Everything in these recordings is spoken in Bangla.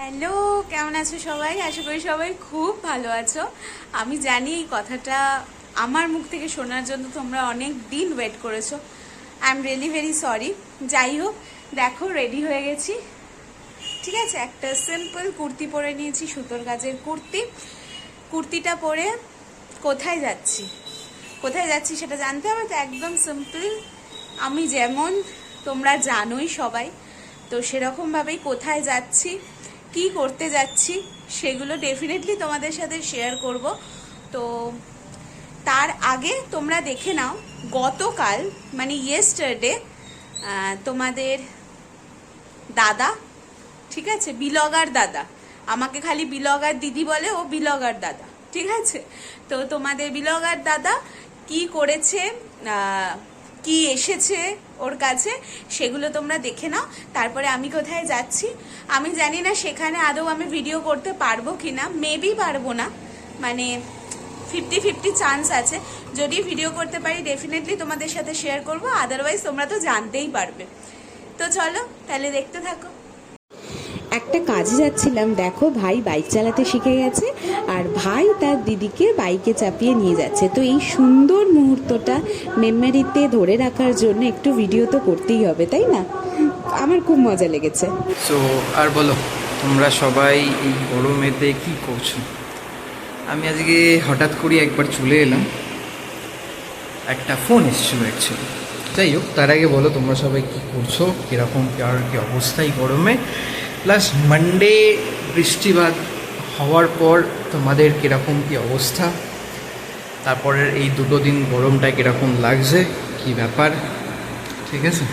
হ্যালো, কেমন আছো সবাই? আশা করি সবাই খুব ভালো আছো। আমি জানি এই কথাটা আমার মুখ থেকে শোনার জন্য তোমরা অনেক দিন ওয়েট করেছ। I am really very sorry যাই হোক, দেখো রেডি হয়ে গেছি। ঠিক আছে, একটা সিম্পল কুর্তি পরে নিয়েছি, সুতোর কাজের কুর্তি। কুর্তিটা পরে কোথায় যাচ্ছি? কোথায় যাচ্ছি সেটা জানতে হবে, তো একদম সিম্পল আমি যেমন তোমরা জানোই সবাই, তো সেরকমভাবেই কোথায় যাচ্ছি। কি করতে যাচ্ছি সেগুলো ডেফিনেটলি তোমাদের সাথে শেয়ার করব। তো তার আগে তোমরা দেখে নাও, গতকাল মানে ইয়েস্টারডে তোমাদের দাদা, ঠিক আছে? বিলগার দাদা। আমাকে খালি বিলগার দিদি বলে, ও বিলগার দাদা, ঠিক আছে? তো তোমাদের বিলগার দাদা কি করেছে? কি এসেছে ওর কাছে সেগুলো তোমরা দেখে নাও। তারপরে আমি কোথায় যাচ্ছি? আমি জানি না সেখানে আদৌ আমি ভিডিও করতে পারব কি না মেবি পারব না। মানে ফিফটি ফিফটি চান্স আছে। যদি ভিডিও করতে পারি ডেফিনেটলি তোমাদের সাথে শেয়ার করব। আদারওয়াইজ তোমরা তো জানতেই পারবে। তো চলো, তাহলে দেখতে থাকো। একটা কাজে যাচ্ছিলাম। দেখো, ভাই বাইক চালাতে শিখে গেছে। আর ভাই তার দিদিকে বাইকে চাপিয়ে নিয়ে যাচ্ছে। তো এই সুন্দর মুহূর্তটা মেমোরিতে ধরে রাখার জন্য একটু ভিডিও তো করতেই হবে, তাই না? আমার খুব মজা লেগেছে। সো আর বলো, তোমরা সবাই এই গরমেতে কি করছ? আমি আজকে হঠাৎ করে একবার চলে এলাম। একটা ফোন এসেছিল অ্যাকচুয়ালি যাই হোক, তার আগে বলো, তোমরা সবাই কি করছ? কীরকম আর কি অবস্থা এই গরমে? প্লাস মানডে বৃষ্টিপাত হওয়ার পর তোমাদের কীরকম কী অবস্থা? তারপরের এই দুটো দিন গরমটা কীরকম লাগছে? কি ব্যাপার? ঠিক আছে?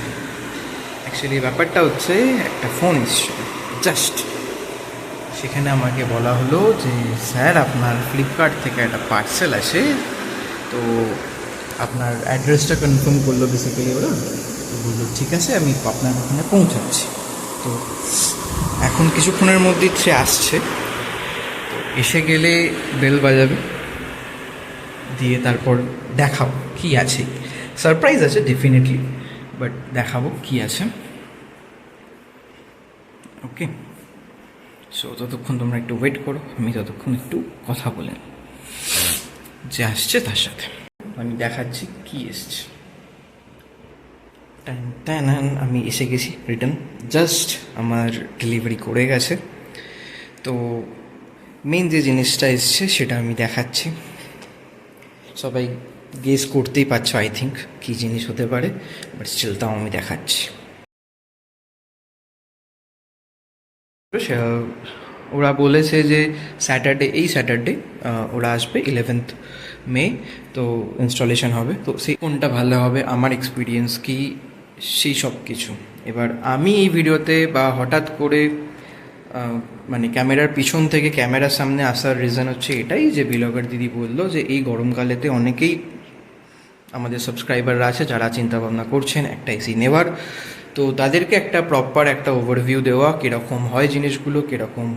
অ্যাকচুয়ালি ব্যাপারটা হচ্ছে একটা ফোন এসেছিল জাস্ট সেখানে আমাকে বলা হলো যে, স্যার, আপনার ফ্লিপকার্ট থেকে একটা পার্সেল আসে। তো আপনার অ্যাড্রেসটা কনফার্ম করল বেসিক্যালি ওরা। বলল, ঠিক আছে, আমি আপনার ওখানে পৌঁছাচ্ছি। তো এখন কিছুক্ষণের মধ্যেই সে আসছে। এসে গেলে বেল বাজাবে, দিয়ে তারপর দেখাবো কি আছে। সারপ্রাইজ আছে ডেফিনেটলি বাট দেখাবো কি আছে। ওকে সো ততক্ষণ তোমরা একটু ওয়েট করো, আমি ততক্ষণ একটু কথা বলে যে আসছে তার সাথে। আমি দেখাচ্ছি কি এসছে। টান টান আমি এসে গেছি রিটার্ন জাস্ট আমার ডেলিভারি করে গেছে। তো মেন যে জিনিসটা এসছে সেটা আমি দেখাচ্ছি। সবাই গেস করতেই পারছ আই থিঙ্ক কী জিনিস হতে পারে বাট স্টিল তাও আমি দেখাচ্ছি। ওরা বলেছে যে স্যাটারডে এই স্যাটারডে ওরা আসবে ইলেভেন্থ মে তো ইনস্টলেশন হবে। তো সেই কোনটা ভালো হবে, আমার এক্সপিরিয়েন্স কি, সেই সব কিছু এবার আমি এই ভিডিওতে বা হঠাৎ করে মানে ক্যামেরার পিছন থেকে ক্যামেরার সামনে আসার রিজন হচ্ছে এটাই যে বিলগার দিদি বলল যে এই গরমকালেতে অনেকেই আমাদের সাবস্ক্রাইবাররা আছে, যারা চিন্তা ভাবনা করছেন, একটা এসি নেওয়ার। তো তাদেরকে একটা প্রপার একটা ওভারভিউ দেওয়া, কীরকম হয় জিনিসগুলো, কীরকম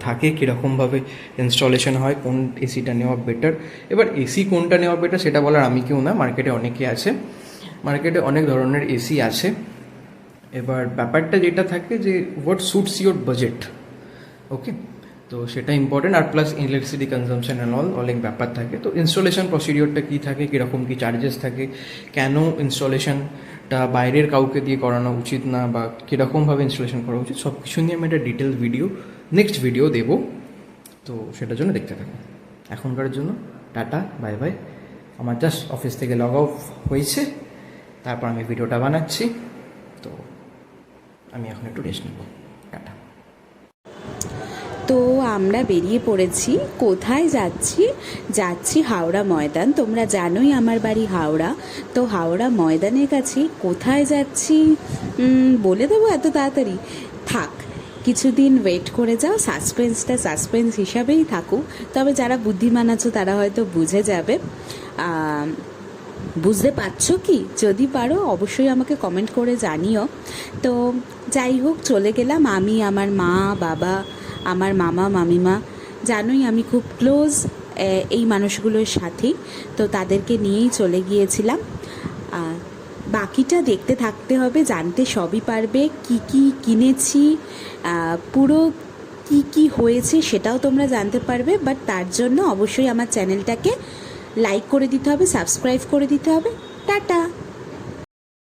থাকে, কীরকমভাবে ইনস্টলেশন হয়, কোন এসিটা নেওয়া বেটার এবার এসি কোনটা নেওয়া বেটার সেটা বলার আমি কেউ না মার্কেটে অনেকে আছে। মার্কেটে অনেক ধরনের এসি আছে। এবার ব্যাপারটা যেটা থাকে যে what suits your budget okay তো সেটা important R plus electricity consumption and all অনেক ব্যাপার থাকে। তো ইনস্টলেশন প্রসিডিওরটা কী থাকে, কীরকম কী চার্জেস থাকে, কেন ইনস্টলেশনটা বাইরের কাউকে দিয়ে করানো উচিত না বা কীরকমভাবে ইনস্টলেশন করা উচিত সব কিছু নিয়ে আমি একটা ডিটেলস ভিডিও নেক্সট ভিডিও দেবো। তো সেটার জন্য দেখতে থাকুন এখনকার জন্য টাটা বাই বাই আমার জাস্ট অফিস থেকে লগ অফ হয়েছে, তারপর আমি ভিডিওটা বানাচ্ছি। তো আমি এখন একটু রেস্ট নেব। টাটা। তো আমরা বেরিয়ে পড়েছি। কোথায় যাচ্ছি? যাচ্ছি হাওড়া ময়দান। তোমরা জানোই আমার বাড়ি হাওড়া। তো হাওড়া ময়দানের কাছে কোথায় যাচ্ছি? বলে দেবো এত তাড়াতাড়ি। থাক, কিছুদিন ওয়েট করে যাও। সাসপেন্সটা সাসপেন্স হিসাবেই থাকুক। তবে যারা বুদ্ধিমান আছো তারা হয়তো বুঝে যাবে। বুঝতে পারছ কি? যদি পারো, অবশ্যই আমাকে কমেন্ট করে জানিও। তো যাই হোক, চলে গেলাম আমি, আমার মা, বাবা, আমার মামা, মামিমা। জানোই আমি খুব ক্লোজ এই মানুষগুলোর সাথেই তো তাদেরকে নিয়েই চলে গিয়েছিলাম। বাকিটা দেখতে থাকতে হবে, জানতে সবই পারবে। কি কি কিনেছি পুরো কি কি হয়েছে সেটাও তোমরা জানতে পারবে। বাট তার জন্য অবশ্যই আমার চ্যানেলটাকে লাইক করে দিতে হবে সাবস্ক্রাইব করে দিতে হবে। টাটা!